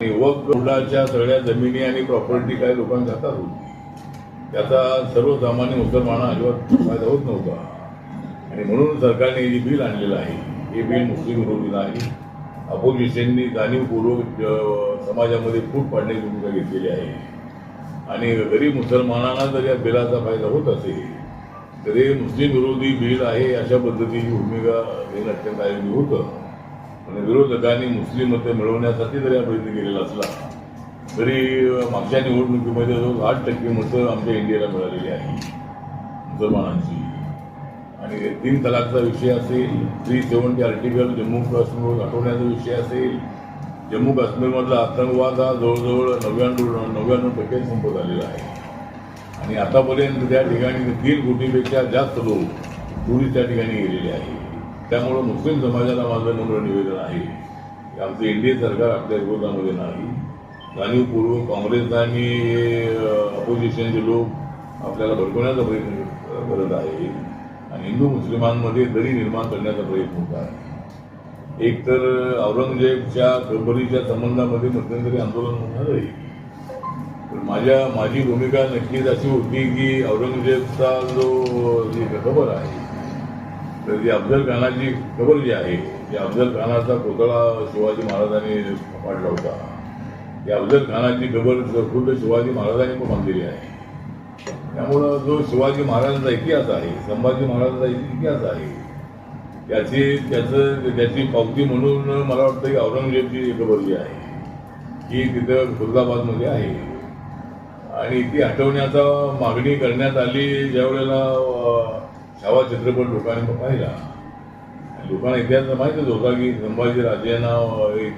युवक कुंडाच्या सगळ्या जमिनी आणि प्रॉपर्टी काही लोकांच्या हातात होती. त्याचा सर्वसामान्य मुसलमाना अजिबात फायदा होत नव्हता. आणि म्हणून सरकारने हे जे बिल आणलेलं आहे हे बिल मुस्लिम विरोधी नाही. अपोजिशननी जाणीवपूर्वक समाजामध्ये फूट पाडण्याची भूमिका घेतलेली आहे. आणि गरीब मुसलमानांना जर या बिलाचा फायदा होत असेल तर हे मुस्लिम विरोधी बिल आहे अशा पद्धतीची भूमिका घेणं अत्यंत आयोगी होतं. आणि विरोधकांनी मुस्लिम मतं मिळवण्यासाठी जरी हा प्रयत्न केलेला असला तरी मागच्या निवडणुकीमध्ये जवळ आठ टक्के मतं आमच्या इंडियाला मिळालेली आहे मुसलमानांची. आणि तीन तलाकचा विषय असेल three seventy article Jammu Kashmir हटवण्याचा विषय असेल जम्मू काश्मीरमधला आतंकवाद हा जवळजवळ नव्याण्णव नव्याण्णव टक्के संपत आलेला आहे. आणि आतापर्यंत त्या ठिकाणी तीन कोटीपेक्षा जास्त लोक टुरिस्ट त्या ठिकाणी गेलेले आहेत. त्यामुळं मुस्लिम समाजाला माझं नम्र निवेदन आहे. की आमचं एनडीए सरकार आपल्या विरोधामध्ये नाही. जाणीवपूर्वक काँग्रेस आणि अपोजिशनचे लोक आपल्याला भडकवण्याचा प्रयत्न करत आहे. आणि हिंदू मुस्लिमांमध्ये दरी निर्माण करण्याचा प्रयत्न होत आहे. एक तर औरंगजेबच्या खबरीच्या संबंधामध्ये मध्यंतरी आंदोलन होणार आहे. पण माझ्या माझी भूमिका नक्कीच अशी होती की औरंगजेबचा जो जी खबर आहे तर जी अफजल खानाची खबर जी आहे ती अफजल खानाचा पुतळा शिवाजी महाराजांनी पाडला होता. या अफजल खानाची खबर खुद्द शिवाजी महाराजांनी पण बांधलेली आहे. त्यामुळं जो शिवाजी महाराजांचा इतिहास आहे संभाजी महाराजांचा इतिहास आहे त्याची त्याचं त्याची पावती म्हणून मला वाटतं की औरंगजेबची खबर जी आहे ही तिथं खुलदाबादमध्ये आहे. आणि ती हटवण्याचा मागणी करण्यात आली ज्या वेळेला छावा चित्रपट लोकांनी पाहिला. लोकांना इतिहास माहितच होता की संभाजी राजेंना एक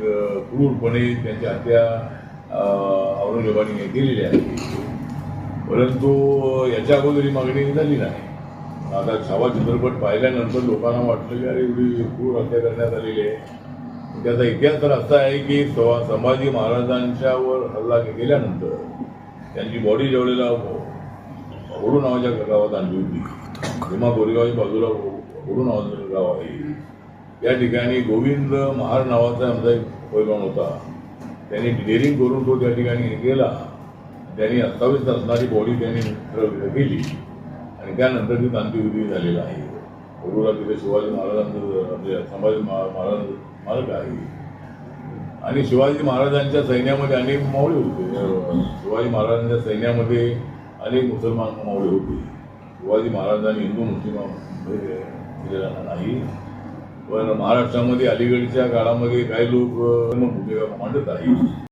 क्रूरपणे त्यांची हत्या अं, औरंगजेबाने केलेली आहे. परंतु याच्या अगोदर ही मागणी झाली नाही. आता छावा चित्रपट पाहिल्यानंतर लोकांना वाटलं की अरे एवढी क्रूर हत्या करण्यात आलेली आहे. त्याचा इतिहास तर असा आहे की सवा- संभाजी महाराजांच्यावर हल्ला केल्यानंतर त्यांची बॉडी जेवढेला ओढू नावाच्या गावात आणली होती भीमा गोरेगावच्या बाजूला ओढू नावाचं गाव आहे या ठिकाणी गोविंद महार नावाचा आमचा एक पैलवान होता त्यांनी डेअरिंग करून तो त्या ठिकाणी गेला त्यांनी अत्तावीस असणारी बॉडी त्यांनी केली आणि त्यानंतर ती अंत्यविधी झालेला आहे ओढूला तिथे शिवाजी महाराजांचं म्हणजे संभाजी महा- महाराज स्मारक आहे आणि शिवाजी महाराजांच्या सैन्यामध्ये अनेक मावळे होते शिवाजी महाराजांच्या सैन्यामध्ये अनेक मुसलमान मावळे होते. शिवाजी महाराजांनी हिंदू मुस्लिम केलेला नाही. पण महाराष्ट्रामध्ये अलीकडच्या काळामध्ये काही लोक भूमिका मांडत आहेत.